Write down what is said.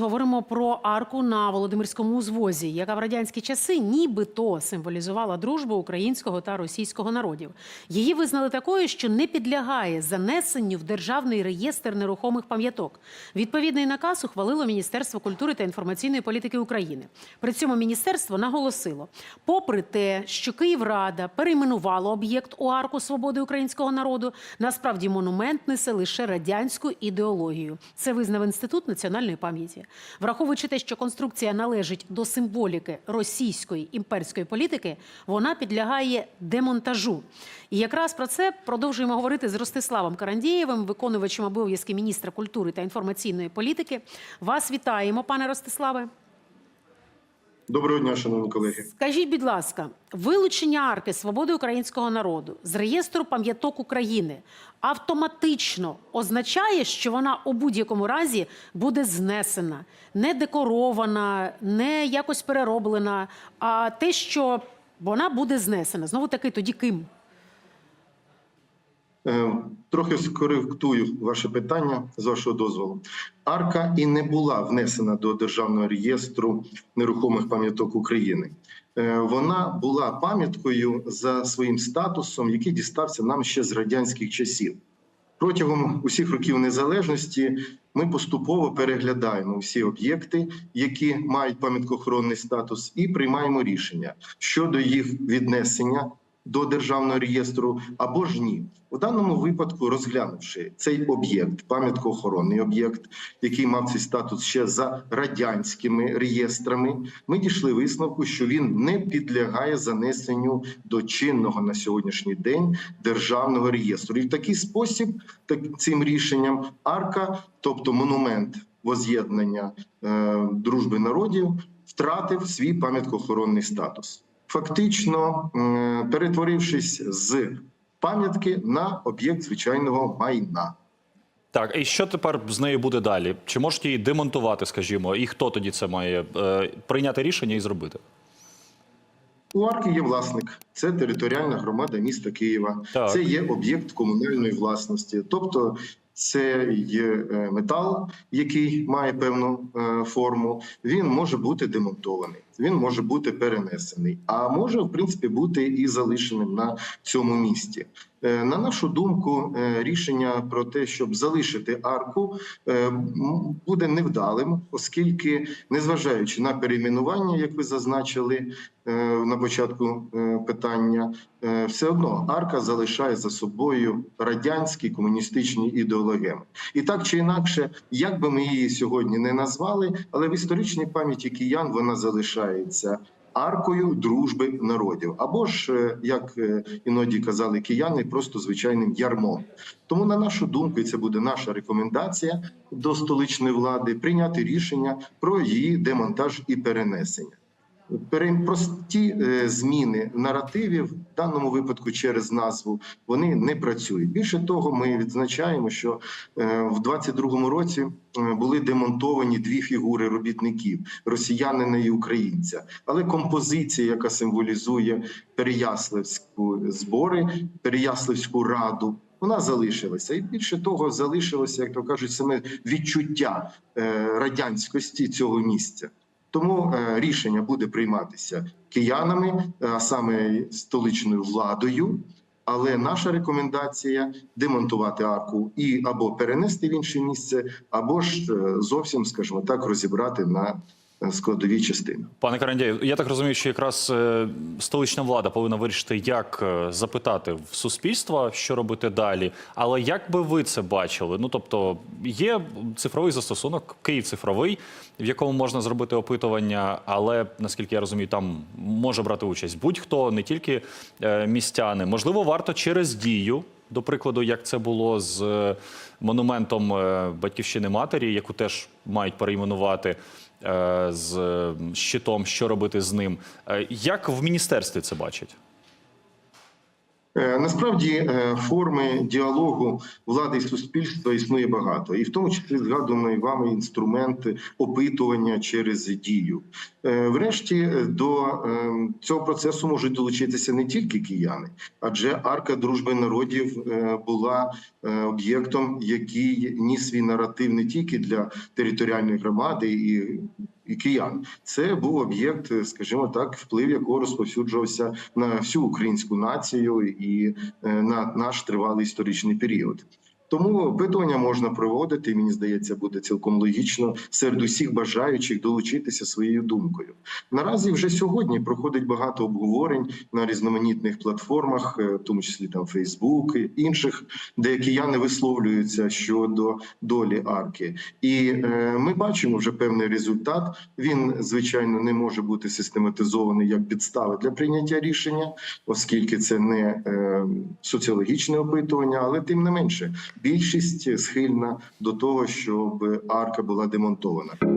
Говоримо про арку на Володимирському узвозі, яка в радянські часи нібито символізувала дружбу українського та російського народів. Її визнали такою, що не підлягає занесенню в державний реєстр нерухомих пам'яток. Відповідний наказ ухвалило Міністерство культури та інформаційної політики України. При цьому міністерство наголосило, попри те, що Київрада перейменувала об'єкт у арку свободи українського народу, насправді монумент несе лише радянську ідеологію. Це визнав інститут національної пам'яті. Враховуючи те, що конструкція належить до символіки російської імперської політики, вона підлягає демонтажу. І якраз про це продовжуємо говорити з Ростиславом Карандієвим, виконувачем обов'язки міністра культури та інформаційної політики. Вас вітаємо, пане Ростиславе. Доброго дня, шановні колеги. Скажіть, будь ласка, вилучення арки свободи українського народу з реєстру пам'яток України автоматично означає, що вона у будь-якому разі буде знесена, не декорована, не якось перероблена, а те, що вона буде знесена. Знову таки, тоді ким? Трохи скоректую ваше питання з вашого дозволу. Арка і не була внесена до державного реєстру нерухомих пам'яток України. Е, Вона була пам'яткою за своїм статусом, який дістався нам ще з радянських часів. Протягом усіх років незалежності ми поступово переглядаємо всі об'єкти, які мають пам'яткоохоронний статус, і приймаємо рішення щодо їх віднесення до державного реєстру або ж ні. У даному випадку, розглянувши цей об'єкт, пам'яткоохоронний об'єкт, який мав цей статус ще за радянськими реєстрами, ми дійшли висновку, що він не підлягає занесенню до чинного на сьогоднішній день державного реєстру. І в такий спосіб, так цим рішенням, арка, тобто монумент воз'єднання е, дружби народів, втратив свій пам'яткоохоронний статус фактично перетворившись з пам'ятки на об'єкт звичайного майна. Так, і що тепер з нею буде далі? Чи можуть її демонтувати, скажімо, і хто тоді це має е, прийняти рішення і зробити? У арки є власник, це територіальна громада міста Києва, Так. це є об'єкт комунальної власності, тобто це є е, метал, який має певну е, форму. Він може бути демонтований, він може бути перенесений, а може в принципі бути і залишеним на цьому місці. Е, На нашу думку, е, рішення про те, щоб залишити арку, е, буде невдалим, оскільки, незважаючи на перейменування, як ви зазначили на початку питання, все одно арка залишає за собою радянські комуністичні ідеологеми. І так чи інакше, як би ми її сьогодні не назвали, але в історичній пам'яті киян вона залишається. Аркою дружби народів, або ж е, як е, іноді казали кияни, просто звичайним ярмом. Тому, на нашу думку, і це буде наша рекомендація до столичної влади прийняти рішення про її демонтаж і перенесення. Прості е, зміни наративів в даному випадку через назву вони не працюють. Більше того, ми відзначаємо, що е, в 22-му році е, були демонтовані дві фігури робітників росіянина і українця. Але композиція, яка символізує Переяславську збори, Переяславську раду. Вона залишилася, і більше того, залишилося, як то кажуть, саме відчуття радянськості цього місця. Тому е, рішення буде прийматися киянами, е, а саме столичною владою. Але наша рекомендація демонтувати арку і або перенести в інше місце, або ж е, зовсім, скажімо так, розібрати на складові частини. Пане Карандєєв, я так розумію, що якраз е, столична влада повинна вирішити, як е, запитати в суспільства, що робити далі. Але як би ви це бачили? Ну тобто є цифровий застосунок, Київ цифровий, в якому можна зробити опитування, але наскільки я розумію, там може брати участь будь-хто, не тільки е, містяни. Можливо, варто через дію. До прикладу, як це було з е, монументом е, батьківщини матері, яку теж мають перейменувати е, з е, щитом, що робити з ним. Е, Як в міністерстві це бачать? Е, Насправді е, форми діалогу влади і суспільства існує багато, і в тому числі згаданий вами інструмент опитування через дію. Е, Врешті до цього процесу можуть долучитися не тільки кияни, адже арка дружби народів була об'єктом, який ніс свій наратив не тільки для територіальної громади і. І киян це був об'єкт, е, скажімо так, вплив якого розповсюджувався на всю українську націю і е, на наш тривалий історичний період. Тому опитування можна проводити, і мені здається, буде цілком логічно серед усіх бажаючих долучитися своєю думкою. Наразі вже сьогодні проходить багато обговорень на різноманітних платформах, е, в тому числі там Фейсбук і інших, де кияни висловлюються щодо долі арки. І е, ми бачимо вже певний результат. Він звичайно не може бути систематизований як підстава для прийняття рішення, оскільки це не е, соціологічне опитування, але тим не менше більшість схильна до того, щоб арка була демонтована.